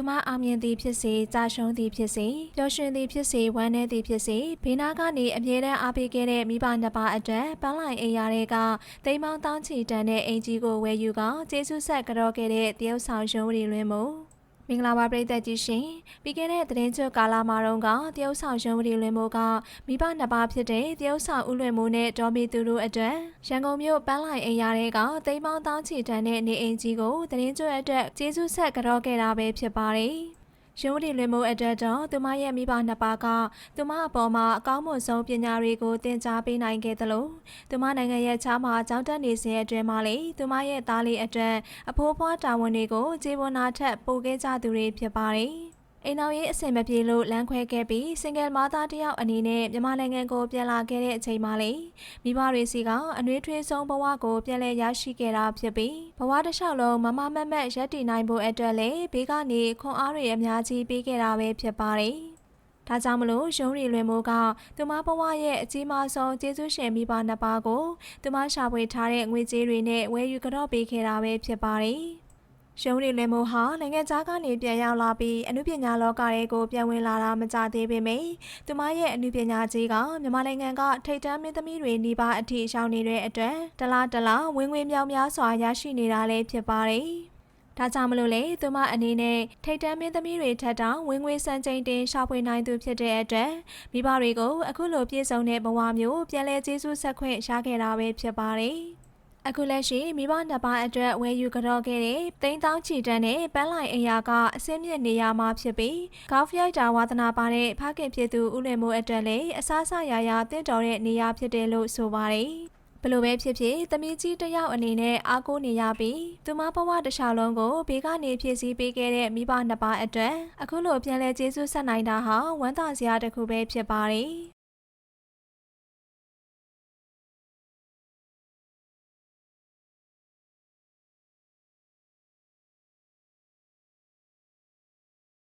သူမအောင်မြင်သည်ဖြစ်စေကြာရှုံးသည်ဖြစ်စေပျော်ရွှင်သည်ဖြစ်စေဝမ်းနည်းသည်ဖြစ်စေဘေးနားကနေအမြဲတမ်းအားပေးခဲ့တဲ့မိဘနှစ်ပါးအတွက်ပန်းလိုက်အိမ်ရတဲ့ကတိမ်မောင်းတောင်းချီတန်တဲ့အင်ကြီးကိုဝယ်ယူကကျေးဇူးဆက်ကြော့ခဲ့တဲ့တရုတ်ဆောင်ရုံးရီလွင်မို့ မင်္ဂလာပါပရိသတ်ကြီးရှင်ပြီးခဲ့တဲ့သတင်းချုပ်ကာလာမှာတော့ကတရုတ်ဆောင်ရုံးဝတီလွင်မိုးကမိဘနှစ်ပါးဖြစ်တဲ့တရုတ်ဆောင်ဦးလွင်မိုးနဲ့ဒေါ်မီသူတို့အတွက်ရန်ကုန်မြို့ပန်းလိုက်အိမ်ရတဲ့ကသိမ်းပေါင်းတောင်းချီတန်တဲ့နေအိမ်ကြီးကိုသတင်းချုပ်အတွက်ကျေးဇူးဆက်ကြော့ခဲ့တာပဲဖြစ်ပါတယ် ရုံးဒီလွင်မိုးအတွက်တော့သူမရဲ့မိဘနှစ်ပါးကသူမအပေါ်မှာအကောင်းမွန်ဆုံးပညာတွေကိုသင်ကြားပေးနိုင်ခဲ့သလိုသူမနိုင်ငံရဲ့ခြားမှာကြောင်းတက်နေစဉ်အတွင်းမှာလေသူမရဲ့သားလေးအတွက်အဖိုးဖွားတာဝန်တွေကိုခြေပေါ်နာထက်ပိုခဲ့ကြသူတွေဖြစ်ပါတယ်။ အိမ်တော်ရေးအဆင်မပြေလို့လမ်းခွဲခဲ့ပြီးစင်ကယ်မသားတစ်ယောက်အနေနဲ့မြန်မာနိုင်ငံကိုပြန်လာခဲ့တဲ့အချိန်မှာလေမိဘတွေစီကအနှွေးထွေးဆုံးဘဝကိုပြန်လည်ရရှိခဲ့တာဖြစ်ပြီးဘဝတစ်လျှောက်လုံးမမမတ်မတ်ရက်တည်နိုင်ဖို့အတွက်လေဘေးကနေခွန်အားတွေအများကြီးပေးခဲ့တာပဲဖြစ်ပါတယ်။ဒါကြောင့်မလို့ရုံးရီလွင်မိုးကသူမဘဝရဲ့အကြီးမားဆုံးကျေးဇူးရှင်မိဘနှစ်ပါးကိုသူမရှာဖွေထားတဲ့ငွေကြေးတွေနဲ့ဝယ်ယူကြော့ပေးခဲ့တာပဲဖြစ်ပါတယ်။ ရုံးရီလွင်မိုးဟာနိုင်ငံခြားကနေပြန်ရောက်လာပြီးအမှုပညာလောကတွေကိုပြန်ဝင်လာတာမကြသေးပေမယ့်သူမရဲ့အမှုပညာကြီးကမြန်မာနိုင်ငံကထိတ်တန်းမင်းသမီးတွေနေပါအထိရောက်နေတဲ့အတွက်တလားတလားဝင်ငွေမြောင်များစွာရရှိနေတာလည်းဖြစ်ပါတယ်။ဒါကြောင့်မလို့လေသူမအနေနဲ့ထိတ်တန်းမင်းသမီးတွေထက်တောင်ဝင်ငွေစံချိန်တင်ရှာဖွေနိုင်သူဖြစ်တဲ့အတွက်မိဘတွေကိုအခုလိုပြည့်စုံတဲ့ဘဝမျိုးပြန်လဲကျေးဇူးဆက်ခွင့်ရခဲ့တာပဲဖြစ်ပါတယ်။ အခုလက်ရှိမိဘနှစ်ပါးအတွက်ဝယ်ယူကြော့ခဲ့တဲ့တိန်းတောင်းချီတန်းနဲ့ပန်းလိုက်အရာကအစင်းမြင့်နေရာမှာဖြစ်ပြီးဂေါက်ဖရိုက်တာဝါသနာပါတဲ့ဖခင်ဖြစ်သူဦးလင်မိုးအတွက်လည်းအစားအစာရာရာတင့်တော်တဲ့နေရာဖြစ်တယ်လို့ဆိုပါတယ်။ဘလို့ပဲဖြစ်ဖြစ်တမီးကြီးတစ်ယောက်အနေနဲ့အားကိုးနေရပြီးသူမဘဝတစ်လျှောက်လုံးကိုဘေးကနေဖြည့်ဆည်းပေးခဲ့တဲ့မိဘနှစ်ပါးအတွက်အခုလိုပြန်လဲကျေးဇူးဆက်နိုင်တာဟာဝမ်းသာစရာတစ်ခုပဲဖြစ်ပါတယ်